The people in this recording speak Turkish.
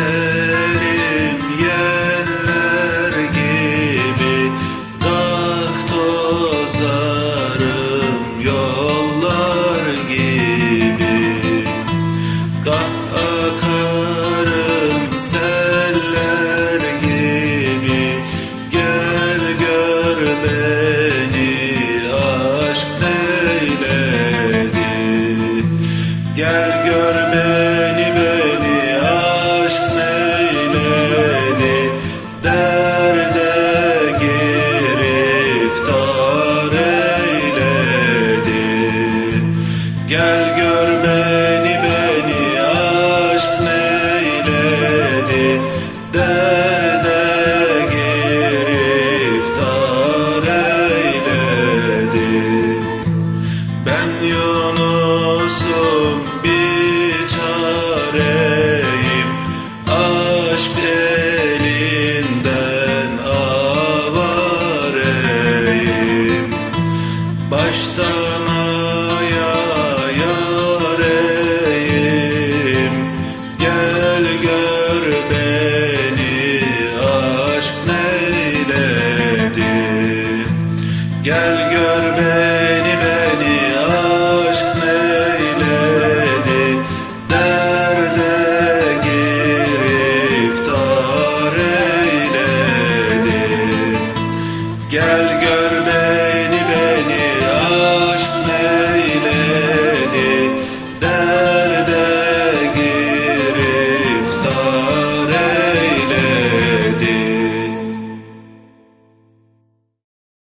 Jesus. derde giriftar eyledi Ben Yunus'um bir çareyim. Aşk elinden avareyim Başta Gel gör beni.